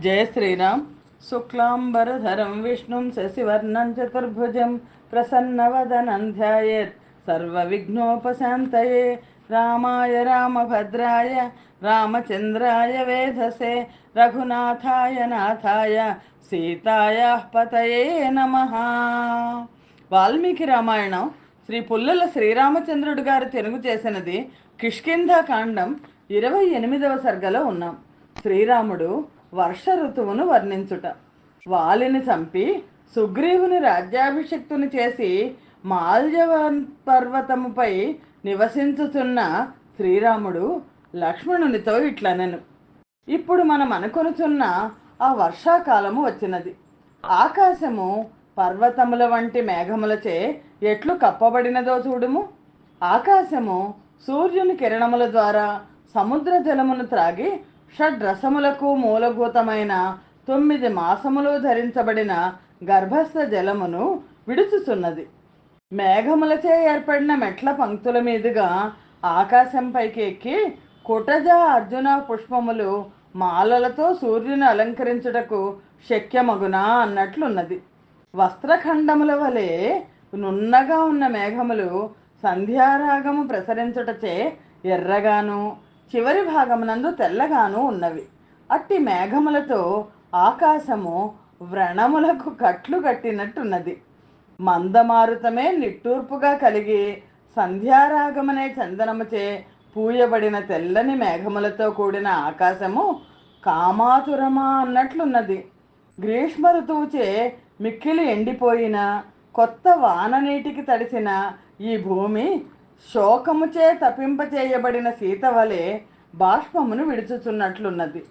జయ శ్రీరామ్. శుక్లాంబరధరం విష్ణుం శశివర్ణం చతుర్భుజం ప్రసన్నవదనం ధ్యాయేత్ సర్వవిఘ్నోపశాంతయే. రామాయ రామభద్రాయ. రామచంద్రాయ వేధసే. రఘునాథాయ నాథాయ. సీతాయ పతయే నమ. వాల్మీకి రామాయణం శ్రీ పుల్లల శ్రీరామచంద్రుడు గారు తెలుగు చేసినది కిష్కింధ కాండం ఇరవై ఎనిమిదవ సర్గలో ఉన్నాం. శ్రీరాముడు వర్ష ఋతువును వర్ణించుట. వాలిని చంపి సుగ్రీవుని రాజ్యాభిషిక్తుని చేసి మాల్యవన్ పర్వతముపై నివసించుచున్న శ్రీరాముడు లక్ష్మణునితో ఇట్లనెను. ఇప్పుడు మనం అనుకొనుచున్న ఆ వర్షాకాలము వచ్చినది. ఆకాశము పర్వతముల వంటి మేఘములచే ఎట్లు కప్పబడినదో చూడుము. ఆకాశము సూర్యుని కిరణముల ద్వారా సముద్ర జలమును త్రాగి షడ్రసములకు మూలభూతమైన తొమ్మిది మాసములు ధరించబడిన గర్భస్థ జలమును విడుచుచున్నది. మేఘములచే ఏర్పడిన మెట్ల పంక్తుల మీదుగా ఆకాశంపైకి ఎక్కి కుటజ అర్జున పుష్పములు మాలలతో సూర్యుని అలంకరించుటకు శక్యమగునా అన్నట్లున్నది. వస్త్రఖండముల వలె నున్నగా ఉన్న మేఘములు సంధ్యారాగము ప్రసరించుటచే ఎర్రగాను చివరి భాగమునందు తెల్లగాను ఉన్నవి. అట్టి మేఘములతో ఆకాశము వ్రణములకు కట్లు కట్టినట్టున్నది. మందమారుతమే నిట్టూర్పుగా కలిగి సంధ్యారాగమనే చందనముచే పూయబడిన తెల్లని మేఘములతో కూడిన ఆకాశము కామాతురమా అన్నట్లున్నది. గ్రీష్మ ఋతువుచే మిక్కిలి ఎండిపోయిన కొత్త వాన నీటికి తడిసిన ఈ భూమి శోకముచే తపింపచేయబడిన సీత వలె బాష్పమును విడుచుచున్నట్లున్నది.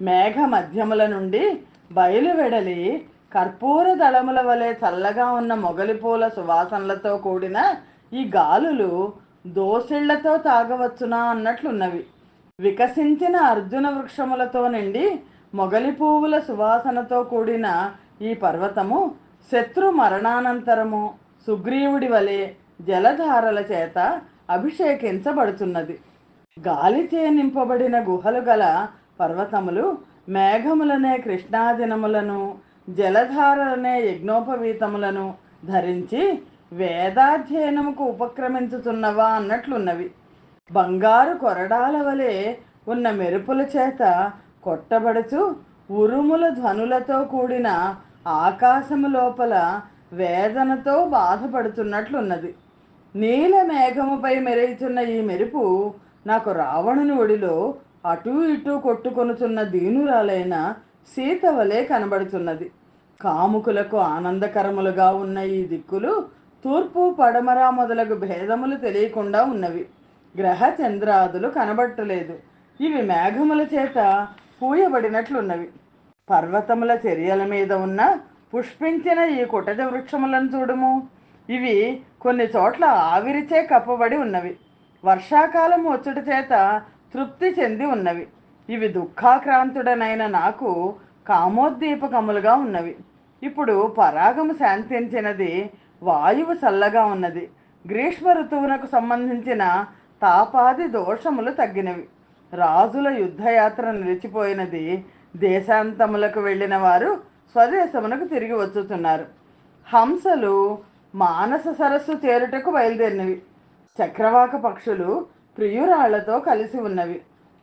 మేఘ మధ్యముల నుండి బయలువెడలి కర్పూర దళముల వలె చల్లగా ఉన్న మొగలిపూల సువాసనలతో కూడిన ఈ గాలులు దోసిళ్ళతో తాగవచ్చునా అన్నట్లున్నవి. వికసించిన అర్జున వృక్షములతో నిండి మొగలి పువ్వుల సువాసనతో కూడిన ఈ పర్వతము శత్రు మరణానంతరము సుగ్రీవుడి వలె జలధారల చేత అభిషేకించబడుతున్నది. గాలిచే నింపబడిన గుహలు గల పర్వతములు మేఘములనే కృష్ణాదినములను జలధారలనే యజ్ఞోపవీతములను ధరించి వేదాధ్యయనముకు ఉపక్రమించుతున్నవా అన్నట్లున్నవి. బంగారు కొరడాల వలె ఉన్న మెరుపుల చేత కొట్టబడుచు ఉరుముల ధ్వనులతో కూడిన ఆకాశము లోపల వేదనతో బాధపడుతున్నట్లున్నది. నీల మేఘముపై మెరుగుచున్న ఈ మెరుపు నాకు రావణుని ఒడిలో అటూ ఇటూ కొట్టుకొనుచున్న దీనురాలైన సీత వలె కనబడుతున్నది కాముకులకు ఆనందకరములుగా ఉన్న ఈ దిక్కులు తూర్పు పడమర మొదలగు భేదములు తెలియకుండా ఉన్నవి. గ్రహ చంద్రాదులు కనబట్టలేదు. ఇవి మేఘముల చేత పూయబడినట్లున్నవి. పర్వతముల చర్యల మీద ఉన్న పుష్పించిన ఈ కుటజ వృక్షములను చూడుము. ఇవి కొన్ని చోట్ల ఆవిరిచే కప్పబడి ఉన్నవి. వర్షాకాలం వచ్చుట చేత తృప్తి చెంది ఉన్నవి. ఇవి దుఃఖాక్రాంతుడనైన నాకు కామోద్దీపకములుగా ఉన్నవి. ఇప్పుడు పరాగము శాంతించినది వాయువు చల్లగా ఉన్నది. గ్రీష్మ ఋతువునకు సంబంధించిన తాపాది దోషములు తగ్గినవి. రాజుల యుద్ధయాత్ర నిలిచిపోయినది దేశాంతములకు వెళ్ళిన వారు స్వదేశమునకు తిరిగి వచ్చుతున్నారు హంసలు మానస సరస్సు చేరుటకు బయలుదేరినవి. చక్రవాక పక్షులు ప్రియురాళ్ళతో కలిసి ఉన్నవి.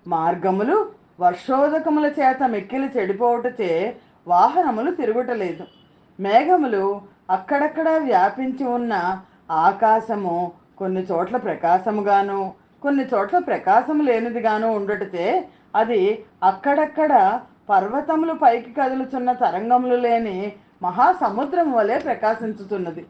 మార్గములు వర్షోదకముల చేత మెక్కిలి చెడిపోవటచే వాహనములు తిరుగుటలేదు. మేఘములు అక్కడక్కడ వ్యాపించి ఉన్న ఆకాశము కొన్ని చోట్ల ప్రకాశముగాను కొన్ని చోట్ల ప్రకాశము లేనిదిగాను ఉండటతే అది అక్కడక్కడ పర్వతములు పైకి కదులుచున్న తరంగములు లేని మహాసముద్రం వలె ప్రకాశించుతున్నది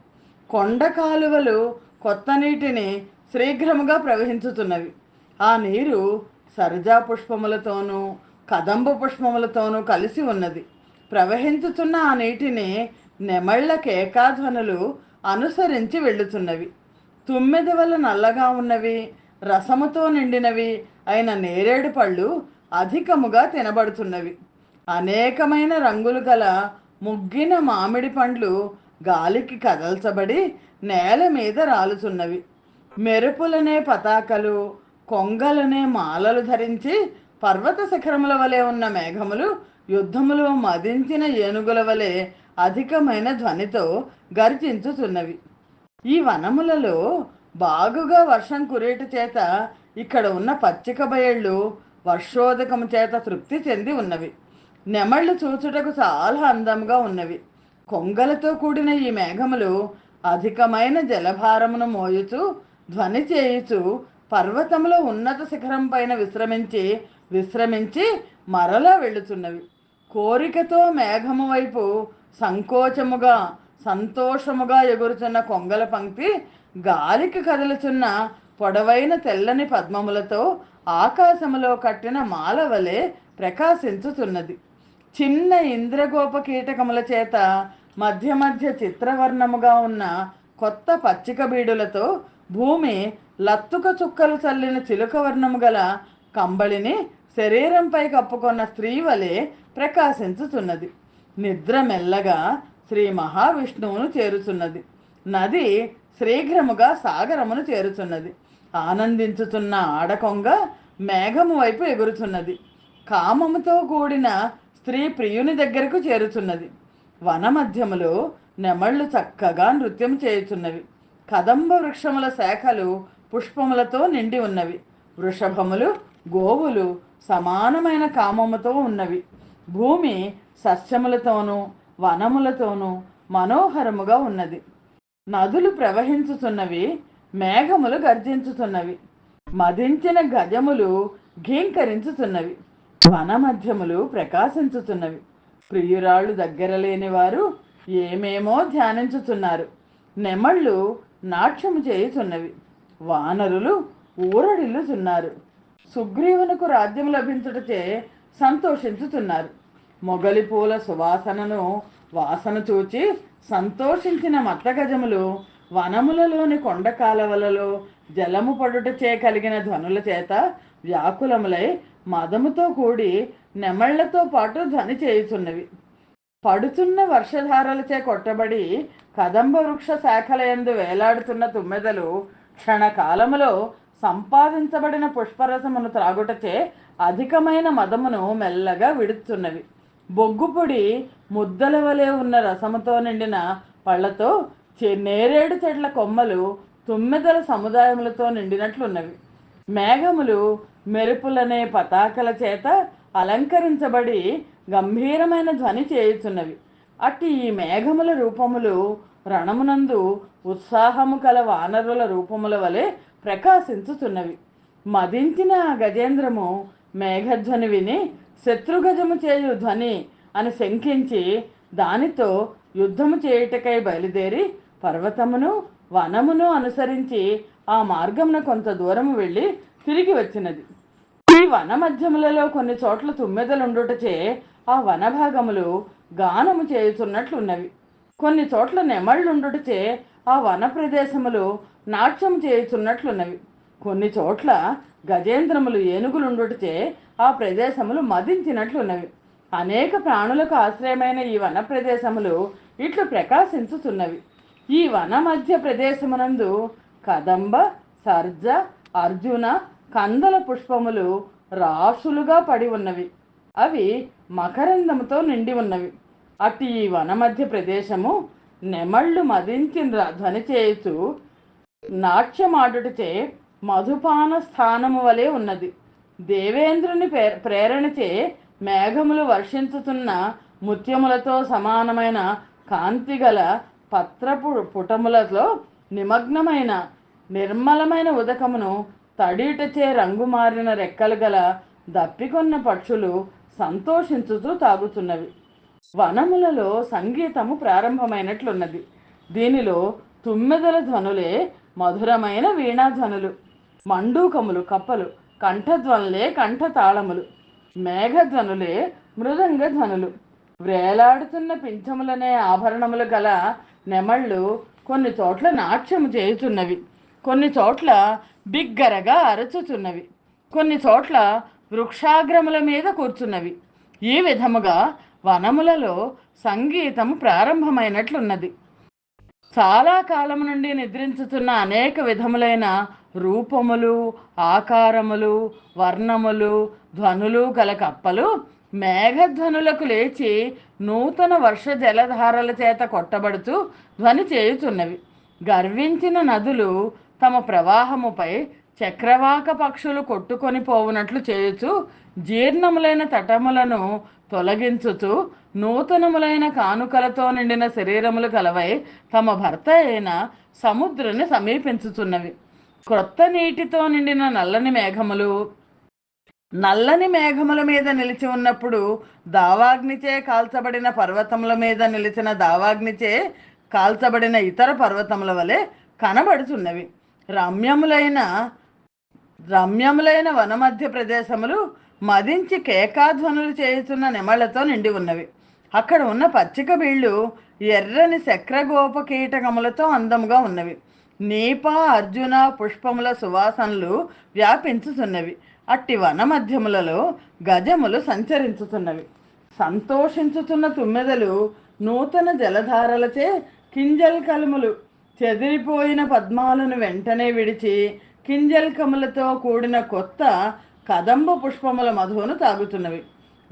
కొండ కాలువలు కొత్త నీటిని శీఘ్రముగా ప్రవహించుతున్నవి. ఆ నీరు సరజా పుష్పములతోనూ కదంబ పుష్పములతోనూ కలిసి ఉన్నది. ప్రవహించుతున్న ఆ నీటిని నెమళ్ళ కేకాధ్వనులు అనుసరించి వెళ్ళుతున్నవి. తుమ్మెదవల నల్లగా ఉన్నవి రసముతో నిండినవి అయిన నేరేడు పళ్ళు అధికముగా తినబడుతున్నవి. అనేకమైన రంగులు గల ముగ్గిన మామిడి పండ్లు గాలికి కదల్చబడి నేల మీద రాలుచున్నవి. మెరుపులనే పతాకలు కొంగలనే మాలలు ధరించి పర్వత శిఖరముల వలె ఉన్న మేఘములు యుద్ధములో మదించిన ఏనుగుల వలె అధికమైన ధ్వనితో గర్జించుతున్నవి ఈ వనములలో బాగుగా వర్షం కురేట చేత ఇక్కడ ఉన్న పచ్చిక బయళ్ళు వర్షోదకము చేత తృప్తి చెంది ఉన్నవి. నెమళ్ళు చూచుటకు చాలా అందంగా ఉన్నవి. కొంగలతో కూడిన ఈ మేఘములు అధికమైన జలభారమును మోయుచు ధ్వని చేయుచు పర్వతములో ఉన్నత శిఖరం పైన విశ్రమించి విశ్రమించి మరలా వెళుతున్నవి కోరికతో మేఘము వైపు సంకోచముగా సంతోషముగా ఎగురుచున్న కొంగల పంక్తి గాలికి కదులుచున్న పొడవైన తెల్లని పద్మములతో ఆకాశములో కట్టిన మాల వలె ప్రకాశించుతున్నది చిన్న ఇంద్రగోప కీటకముల చేత మధ్య మధ్య చిత్రవర్ణముగా ఉన్న కొత్త పచ్చిక బీడులతో భూమి లత్తుక చుక్కలు చల్లిన చిలుక వర్ణము గల కంబళిని శరీరంపై కప్పుకొన్న స్త్రీ వలె ప్రకాశించుచున్నది. నిద్ర మెల్లగా శ్రీ మహావిష్ణువును చేరుచున్నది. నది శీఘ్రముగా సాగరమును చేరుచున్నది. ఆనందించుతున్న ఆడకొంగ మేఘము వైపు ఎగురుచున్నది. కామముతో కూడిన స్త్రీ ప్రియుని దగ్గరకు చేరుచున్నది. వనమధ్యములో నెమళ్ళు చక్కగా నృత్యం చేయుచున్నవి. కదంబ వృక్షముల శాఖలు పుష్పములతో నిండి ఉన్నవి. వృషభములు గోవులు సమానమైన కామముతో ఉన్నవి. భూమి సస్యములతోనూ వనములతోనూ మనోహరముగా ఉన్నది. నదులు ప్రవహించుతున్నవి మేఘములు గర్జించుతున్నవి మదించిన గజములు ఘీంకరించుతున్నవి వన మధ్యములు ప్రకాశించుతున్నవి ప్రియురాళ్ళు దగ్గర లేని వారు ఏమేమో ధ్యానించుతున్నారు. నెమళ్ళు నాట్యము చేయుచున్నవి. వానరులు ఊరడిల్లుతున్నారు సుగ్రీవునకు రాజ్యం లభించుటచే సంతోషించుతున్నారు. మొగలి పూల సువాసనను వాసన చూచి సంతోషించిన మత్తగజములు వనములలోని కొండ కాలవలలో జలము పడుటచే కలిగిన ధ్వనుల చేత వ్యాకులములై మదముతో కూడి నెమళ్ళతో పాటు ధ్వని చేయుచున్నవి. పడుచున్న వర్షధారలచే కొట్టబడి కదంబ వృక్ష శాఖలయందు వేలాడుతున్న తుమ్మెదలు క్షణకాలములో సంపాదించబడిన పుష్పరసమును త్రాగుటచే అధికమైన మదమును మెల్లగా విడుచున్నవి. బొగ్గుపొడి ముద్దల వలె ఉన్న రసముతో నిండిన పళ్ళతో చె- నేరేడు చెట్ల కొమ్మలు తుమ్మెదల సముదాయములతో నిండినట్లున్నవి. మేఘములు మెరుపులనే పతాకల చేత అలంకరించబడి గంభీరమైన ధ్వని చేయుచున్నవి. అట్టి ఈ మేఘముల రూపములు రణమునందు ఉత్సాహము కల వానరుల రూపముల వలె ప్రకాశించుచున్నవి. మదించిన గజేంద్రము మేఘధ్వని విని శత్రుగజము చేయు ధ్వని అని శంకించి దానితో యుద్ధము చేయుటకై బయలుదేరి పర్వతమును వనమును అనుసరించి ఆ మార్గమున కొంత దూరము వెళ్ళి తిరిగి వచ్చినది. ఈ వన మధ్యములలో కొన్ని చోట్ల తుమ్మెదలుండుటచే ఆ వన భాగములు గానము చేయుచున్నట్లున్నవి. కొన్ని చోట్ల నెమళ్ళుండుటచే ఆ వన ప్రదేశములు నాట్యం చేయుచున్నట్లున్నవి. కొన్ని చోట్ల గజేంద్రములు ఏనుగులుండుటచే ఆ ప్రదేశములు మదించినట్లున్నవి. అనేక ప్రాణులకు ఆశ్రయమైన ఈ వన ప్రదేశములు ఇట్లు ప్రకాశించుతున్నవి ఈ వన మధ్య ప్రదేశమునందు కదంబ సర్జ అర్జున కందల పుష్పములు రాసులుగా పడి ఉన్నవి. అవి మకరందముతో నిండి ఉన్నవి. అటు ఈ వన మధ్య ప్రదేశము నెమళ్ళు మదించిన ధ్వని చేయుచు నాట్యమాడుటచే మధుపాన స్థానము వలె ఉన్నది. దేవేంద్రుని ప్రేరణచే మేఘములు వర్షించుతున్న ముత్యములతో సమానమైన కాంతిగల పత్రపు పుటములతో నిమగ్నమైన నిర్మలమైన ఉదకమును తడిటచే రంగు మారిన రెక్కలు గల దప్పికొన్న పక్షులు సంతోషించుతూ తాగుతున్నవి. వనములలో సంగీతము ప్రారంభమైనట్లున్నది. దీనిలో తుమ్మెదల ధ్వనులే మధురమైన వీణాధ్వనులు మండూకములు కప్పలు కంఠధ్వనులే కంఠతాళములు మేఘధ్వనులే మృదంగ ధ్వనులు వ్రేలాడుతున్న పింఛములనే ఆభరణములు గల నెమళ్ళు కొన్ని చోట్ల నాట్యము చేయుచున్నవి. కొన్ని చోట్ల బిగ్గరగా అరచుచున్నవి కొన్ని చోట్ల వృక్షాగ్రముల మీద కూర్చున్నవి. ఈ విధముగా వనములలో సంగీతము ప్రారంభమైనట్లున్నది. చాలా కాలం నుండి నిద్రించుతున్న అనేక విధములైన రూపములు ఆకారములు వర్ణములు ధ్వనులు గల కప్పలు మేఘధ్వనులకు లేచి నూతన వర్ష జలధారల చేత కొట్టబడుతూ ధ్వని చేయుచున్నవి గర్వించిన నదులు తమ ప్రవాహముపై చక్రవాక పక్షులు కొట్టుకొని పోవునట్లు చేయుచు జీర్ణములైన తటములను తొలగించుచు నూతనములైన కానుకలతో నిండిన శరీరములు కలవై తమ భర్త అయిన సముద్రుని సమీపించుచున్నవి. క్రొత్త నీటితో నిండిన నల్లని మేఘములు నల్లని మేఘముల మీద నిలిచి ఉన్నప్పుడు దావాగ్నిచే కాల్చబడిన పర్వతముల మీద నిలిచిన దావాగ్నిచే కాల్చబడిన ఇతర పర్వతముల వలె కనబడుచున్నవి. రమ్యములైన రమ్యములైన వనమధ్య ప్రదేశములు మదించి కేకాధ్వనులు చేస్తున్న నెమళ్ళతో నిండి ఉన్నవి. అక్కడ ఉన్న పచ్చిక బీళ్ళు ఎర్రని శక్రగోప కీటకములతో అందముగా ఉన్నవి. నీప అర్జున పుష్పముల సువాసనలు వ్యాపించుతున్నవి అట్టి వన మధ్యములలో గజములు సంచరించుతున్నవి సంతోషించుతున్న తుమ్మెదలు నూతన జలధారలచే కింజల్ కలుములు చెదిరిపోయిన పద్మాలను వెంటనే విడిచి కింజల్కములతో కూడిన కొత్త కదంబ పుష్పముల మధువును తాగుతున్నవి.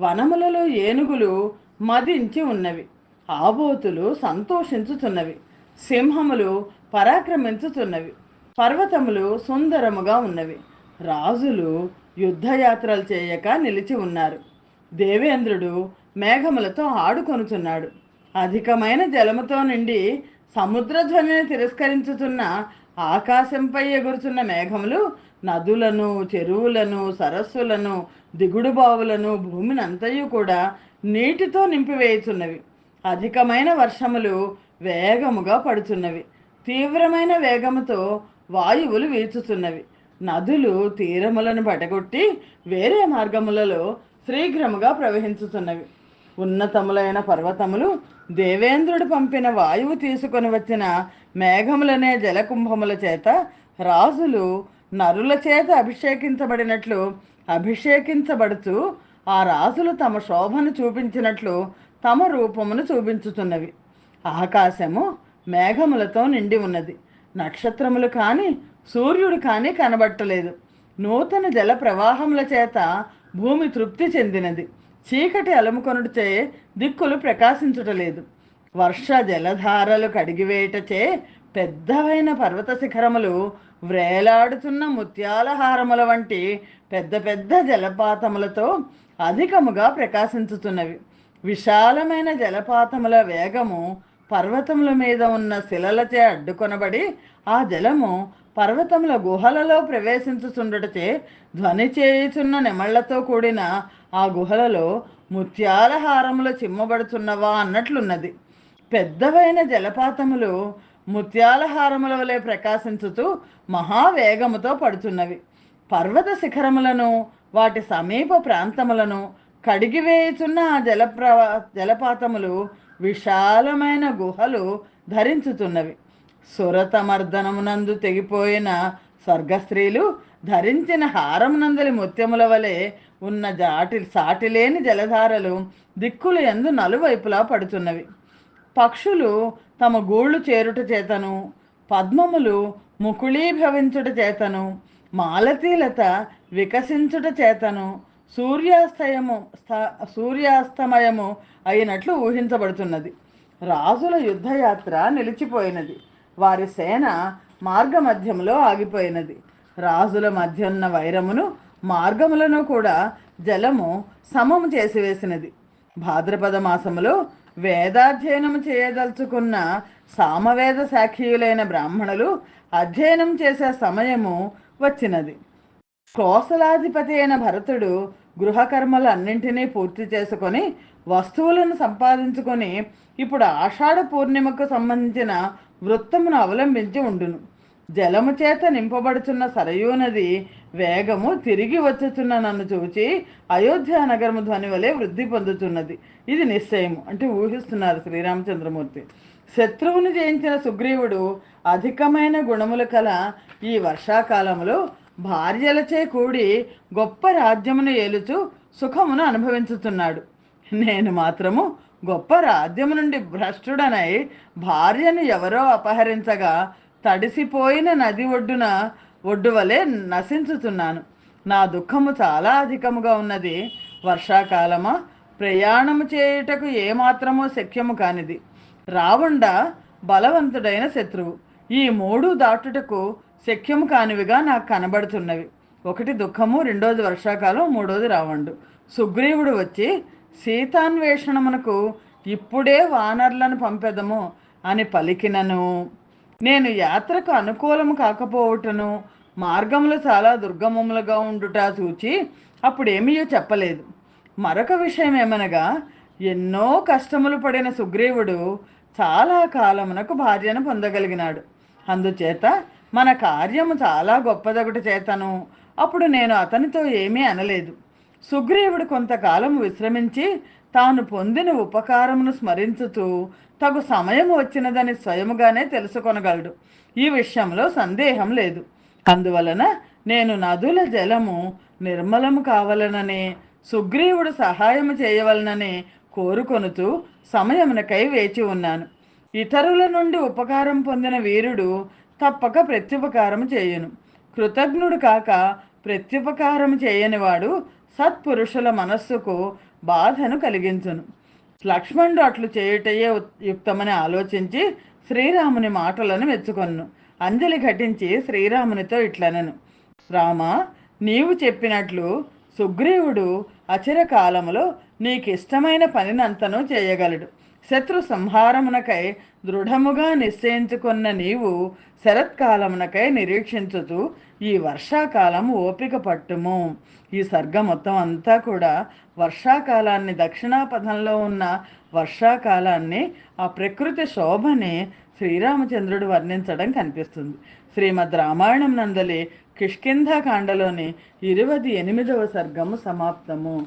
వనములలో ఏనుగులు మదించి ఉన్నవి. ఆబోతులు సంతోషించుతున్నవి. సింహములు పరాక్రమించుతున్నవి. పర్వతములు సుందరముగా ఉన్నవి. రాజులు యుద్ధయాత్రలు చేయక నిలిచి ఉన్నారు. దేవేంద్రుడు మేఘములతో ఆడుకొనుచున్నాడు. అధికమైన జలముతో నిండి సముద్రధ్వనిని తిరస్కరించుతున్న ఆకాశంపై ఎగురుచున్న మేఘములు నదులను చెరువులను సరస్సులను దిగుడు బావులను భూమిని అంతయు కూడా నీటితో నింపివేయుచున్నవి. అధికమైన వర్షములు వేగముగా పడుచున్నవి. తీవ్రమైన వేగముతో వాయువులు వీచుచున్నవి నదులు తీరములను పడగొట్టి వేరే మార్గములలో శీఘ్రముగా ప్రవహించుతున్నవి. ఉన్నతములైన పర్వతములు దేవేంద్రుడు పంపిన వాయువు తీసుకొని వచ్చిన మేఘములనే జలకుంభముల చేత రాజులు నరుల చేత అభిషేకించబడినట్లు అభిషేకించబడుతూ ఆ రాజులు తమ శోభను చూపించినట్లు తమ రూపమును చూపించుతున్నవి ఆకాశము మేఘములతో నిండి ఉన్నది. నక్షత్రములు కానీ సూర్యుడు కానీ కనబట్టలేదు. నూతన జల ప్రవాహముల చేత భూమి తృప్తి చెందినది. చీకటి అలుముకొనుటచే దిక్కులు ప్రకాశించుటలేదు. వర్ష జలధారలు కడిగివేయటచే పెద్దవైన పర్వత శిఖరములు వ్రేలాడుతున్న ముత్యాల హారముల వంటి పెద్ద పెద్ద జలపాతములతో అధికముగా ప్రకాశించుతున్నవి. విశాలమైన జలపాతముల వేగము పర్వతముల మీద ఉన్న శిలలచే అడ్డుకొనబడి ఆ జలము పర్వతముల గుహలలో ప్రవేశించుచుండుటచే ధ్వని చేయుచున్న నెమళ్ళతో కూడిన ఆ గుహలలో ముత్యాల హారములు చిమ్మబడుచున్నవా అన్నట్లున్నది. పెద్దవైన జలపాతములు ముత్యాల హారముల వలె ప్రకాశించుతూ మహావేగముతో పడుచున్నవి. పర్వత శిఖరములను వాటి సమీప ప్రాంతములను కడిగివేయుచున్న ఆ జలప్ర జలపాతములు విశాలమైన గుహలు ధరించుతున్నవి. సురతమర్దనమునందు తెగిపోయిన స్వర్గస్త్రీలు ధరించిన హారమునందలి ముత్యముల వలె ఉన్న జాటి సాటిలేని జలధారలు దిక్కులు ఎందు నలువైపులా పడుతున్నవి పక్షులు తమ గూళ్ళు చేరుట చేతను పద్మములు ముకుళీభవించుట చేతను మాలతీలత వికసించుట చేతను సూర్యాస్తయము స్థ- సూర్యాస్తమయము అయినట్లు ఊహించబడుతున్నది. రాజుల యుద్ధయాత్ర నిలిచిపోయినది. వారి సేన మార్గమధ్యంలో ఆగిపోయినది. రాజుల మధ్య ఉన్న వైరమును మార్గములను కూడా జలము సమము చేసివేసినది. భాద్రపద మాసములో వేదాధ్యయనము చేయదలుచుకున్న సామవేద సాక్షియులైన బ్రాహ్మణులు అధ్యయనం చేసే సమయము వచ్చినది. కోసలాధిపతి అయిన భరతుడు గృహకర్మలన్నింటినీ పూర్తి చేసుకొని వస్తువులను సంపాదించుకొని ఇప్పుడు ఆషాఢ పూర్ణిమకు సంబంధించిన వృత్తమును అవలంబించి ఉండును. జలము చేత నింపబడుచున్న సరయూ నది వేగము తిరిగి వచ్చుచున్న నన్ను చూచి అయోధ్య నగరము ధ్వని వలె వృద్ధి పొందుతున్నది ఇది నిశ్చయము అంటే ఊహిస్తున్నారు శ్రీరామచంద్రమూర్తి. శత్రువును జయించిన సుగ్రీవుడు అధికమైన గుణములు కల ఈ వర్షాకాలములో భార్యలచే కూడి గొప్ప రాజ్యమును ఏలుచు సుఖమును అనుభవించుతున్నాడు నేను మాత్రము గొప్ప రాజ్యము నుండి భ్రష్టుడనై భార్యను ఎవరో అపహరించగా తడిసిపోయిన నది ఒడ్డున ఒడ్డు వలె నశించుతున్నాను నా దుఃఖము చాలా అధికముగా ఉన్నది. వర్షాకాలమా? ప్రయాణము చేయుటకు ఏమాత్రమో శక్యము కానిది. రావుండ బలవంతుడైన శత్రువు. ఈ మూడు దాటుటకు శక్యము కానివిగా నాకు కనబడుతున్నవి ఒకటి దుఃఖము రెండోది వర్షాకాలం మూడోది రావండు. సుగ్రీవుడు వచ్చి సీతాన్వేషణమునకు ఇప్పుడే వానర్లను పంపెదము అని పలికినను. నేను యాత్రకు అనుకూలము కాకపోవటను మార్గములు చాలా దుర్గమములుగా ఉండుట చూచి అప్పుడేమీయో చెప్పలేదు. మరొక విషయం ఏమనగా ఎన్నో కష్టములు పడిన సుగ్రీవుడు చాలా కాలమునకు భార్యను పొందగలిగినాడు. అందుచేత మన కార్యము చాలా గొప్పదొకటి చేతను. అప్పుడు నేను అతనితో ఏమీ అనలేదు. సుగ్రీవుడు కొంతకాలం విశ్రమించి తాను పొందిన ఉపకారమును స్మరించుతూ తగు సమయం వచ్చినదని స్వయముగానే తెలుసుకొనగలడు. ఈ విషయంలో సందేహం లేదు. అందువలన నేను నదుల జలము నిర్మలము కావాలనని సుగ్రీవుడు సహాయము చేయవలనని కోరుకొనుతూ సమయమునకై వేచి ఉన్నాను. ఇతరుల నుండి ఉపకారం పొందిన వీరుడు తప్పక ప్రత్యుపకారం చేయను. కృతజ్ఞుడు కాక ప్రత్యుపకారం చేయనివాడు సత్పురుషుల మనస్సుకు బాధను కలిగించును. లక్ష్మణుడు అట్లు చేయుటయే ఉత్- యుక్తమని ఆలోచించి శ్రీరాముని మాటలను మెచ్చుకొన్ను. అంజలి ఘటించి శ్రీరామునితో ఇట్లనను. రామ నీవు చెప్పినట్లు సుగ్రీవుడు అచిరకాలములో నీకిష్టమైన పనినంతను చేయగలడు. శత్రు సంహారమునకై దృఢముగా నిశ్చయించుకున్న నీవు శరత్కాలమునకై నిరీక్షించుతూ ఈ వర్షాకాలం ఓపిక పట్టుము. ఈ సర్గ మొత్తం అంతా కూడా వర్షాకాలాన్ని దక్షిణాపథంలో ఉన్న వర్షాకాలాన్ని ఆ ప్రకృతి శోభని శ్రీరామచంద్రుడు వర్ణించడం కనిపిస్తుంది. శ్రీమద్ రామాయణం నందలి కిష్కింధాకాండలోని ఇరవై ఎనిమిదవ సర్గము సమాప్తము.